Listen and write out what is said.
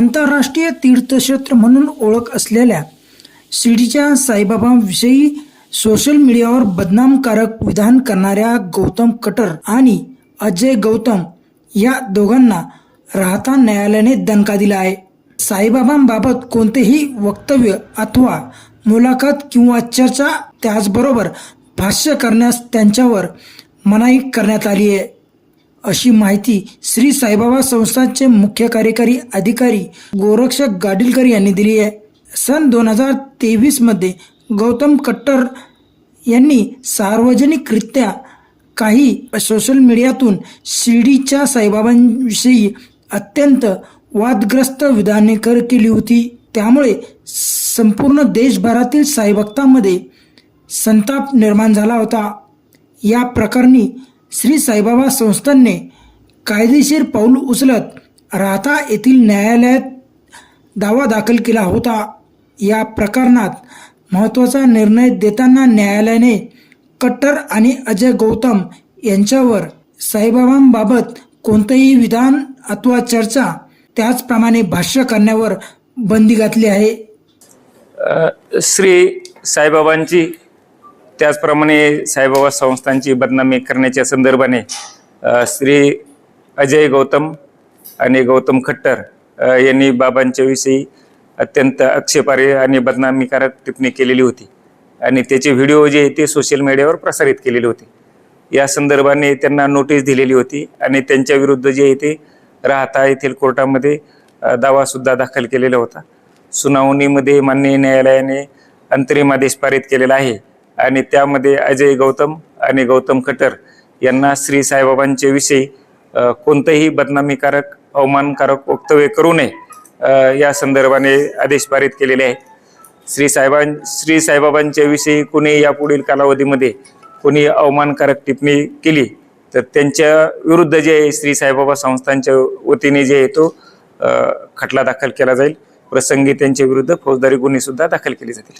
आंतरराष्ट्रीय तीर्थक्षेत्र म्हणून ओळख असलेल्या शिर्डीच्या साईबाबांविषयी सोशल मीडियावर बदनामकारक विधान करणाऱ्या गौतम कटर आणि अजय गौतम या दोघांना राहता न्यायालयाने दणका दिला आहे. साईबाबांबाबत कोणतेही वक्तव्य अथवा मुलाखत किंवा चर्चा त्याचबरोबर भाष्य करण्यास त्यांच्यावर मनाई करण्यात आली आहे. अशी माहिती श्री साईबाबा संस्थांचे मुख्य कार्यकारी अधिकारी गोरक्षक गाडीलकर यांनी दिली आहे. सन दोन हजार तेवीसमध्ये गौतम कट्टर यांनी सार्वजनिकरित्या काही सोशल मीडियातून शिर्डीच्या साईबाबांविषयी अत्यंत वादग्रस्त विधानेकर केली होती. त्यामुळे संपूर्ण देशभरातील साईभक्तांमध्ये संताप निर्माण झाला होता. या प्रकरणी श्री साईबाबा संस्थानने कायदेशीर पाऊल उचलत राहता येथील न्यायालयात दावा दाखल केला होता. या प्रकरणात महत्त्वाचा निर्णय देताना न्यायालयाने कट्टर आणि अजय गौतम यांच्यावर साईबाबांबाबत कोणतंही विधान अथवा चर्चा त्याचप्रमाणे भाष्य करण्यावर बंदी घातली आहे. श्री साईबाबांची त्याचप्रमाणे साईबाबा संस्थांची बदनामी करण्याच्या संदर्भाने श्री अजय गौतम आणि गौतम खट्टर यांनी बाबांच्याविषयी अत्यंत आक्षेपार्ह आणि बदनामीकारक टिप्पणी केलेली होती. आणि त्याचे व्हिडिओ जे आहे ते सोशल मीडियावर प्रसारित केलेले होते. या संदर्भाने त्यांना नोटीस दिलेली होती आणि त्यांच्या विरुद्ध जे आहे ते राहता येथील कोर्टामध्ये दावासुद्धा दाखल केलेला होता. सुनावणीमध्ये माननीय न्यायालयाने अंतरिम आदेश पारित केलेला आहे. आणि त्यामध्ये अजय गौतम आणि गौतम खटर यांना श्री साईबाबांच्या विषयी कोणतंही बदनामीकारक अवमानकारक वक्तव्य करू नये या संदर्भाने आदेश पारित केलेले आहेत. श्री साहेबां श्री साईबाबांच्या विषयी कोणी यापुढील कालावधीमध्ये कोणी अवमानकारक टिप्पणी केली तर त्यांच्या विरुद्ध जे आहे श्री साईबाबा संस्थांच्या वतीने जे आहे तो खटला दाखल केला जाईल. प्रसंगी त्यांच्या विरुद्ध फौजदारी गुन्हे सुद्धा दाखल केले जातील.